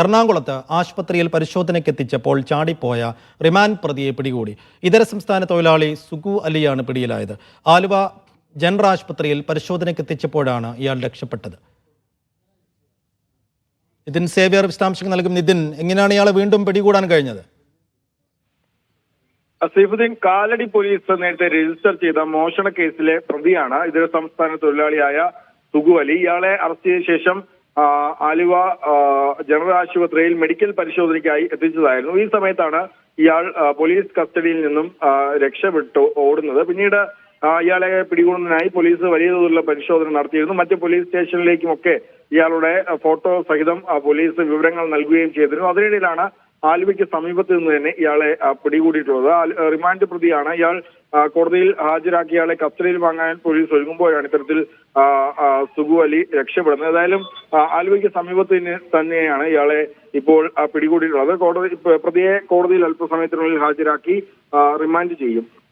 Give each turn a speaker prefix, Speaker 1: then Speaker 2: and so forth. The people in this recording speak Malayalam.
Speaker 1: എറണാകുളത്ത് ആശുപത്രിയിൽ പരിശോധനയ്ക്ക് എത്തിച്ചപ്പോൾ ചാടിപ്പോയ റിമാൻഡ് പ്രതിയെ പിടികൂടി. ഇതര സംസ്ഥാന തൊഴിലാളി സുഗു അലിയാണ് പിടിയിലായത്. ആലുവ ജനറൽ ആശുപത്രിയിൽ പരിശോധനയ്ക്കെത്തിച്ചപ്പോഴാണ് ഇയാൾ രക്ഷപ്പെട്ടത്. നിതിൻ സേവ്യർ വിശദാംശങ്ങൾ നൽകും. നിതിൻ എങ്ങനെയാണ് ഇയാളെ വീണ്ടും പിടികൂടാൻ കഴിഞ്ഞത്?
Speaker 2: സൈഫുദ്ദീൻ കാലടി പോലീസ് നേരത്തെ രജിസ്റ്റർ ചെയ്ത മോഷണ കേസിലെ പ്രതിയാണ് ഇതര സംസ്ഥാന തൊഴിലാളിയായ സുഗു അലി. ഇയാളെ അറസ്റ്റ് ചെയ്ത ശേഷം ആലുവ ജനറൽ ആശുപത്രിയിൽ മെഡിക്കൽ പരിശോധനയ്ക്കായി എത്തിച്ചതായിരുന്നു. ഈ സമയത്താണ് ഇയാൾ പോലീസ് കസ്റ്റഡിയിൽ നിന്നും രക്ഷപ്പെട്ടു ഓടുന്നത്. പിന്നീട് ഇയാളെ പിടികൂടുന്നതിനായി പോലീസ് വലിയ തോതിലുള്ള പരിശോധന നടത്തിയിരുന്നു. മറ്റ് പോലീസ് സ്റ്റേഷനിലേക്കുമൊക്കെ ഇയാളുടെ ഫോട്ടോ സഹിതം പോലീസ് വിവരങ്ങൾ നൽകുകയും ചെയ്തിരുന്നു. അതിനിടയിലാണ് ആലുവയ്ക്ക് സമീപത്ത് നിന്ന് തന്നെ ഇയാളെ പിടികൂടിയിട്ടുള്ളത്. റിമാൻഡ് പ്രതിയാണ്. ഇയാൾ കോടതിയിൽ ഹാജരാക്കി ഇയാളെ കസ്റ്റഡിയിൽ വാങ്ങാൻ പോലീസ് ഒരുങ്ങുമ്പോഴാണ് ഇത്തരത്തിൽ സുഗു അലി രക്ഷപ്പെടുന്നത്. ഏതായാലും ആലുവയ്ക്ക് സമീപത്ത് തന്നെ- തന്നെയാണ് ഇയാളെ ഇപ്പോൾ പിടികൂടിയിട്ടുള്ളത്. കോടതി പ്രതിയെ കോടതിയിൽ അല്പസമയത്തിനുള്ളിൽ ഹാജരാക്കി റിമാൻഡ് ചെയ്യും.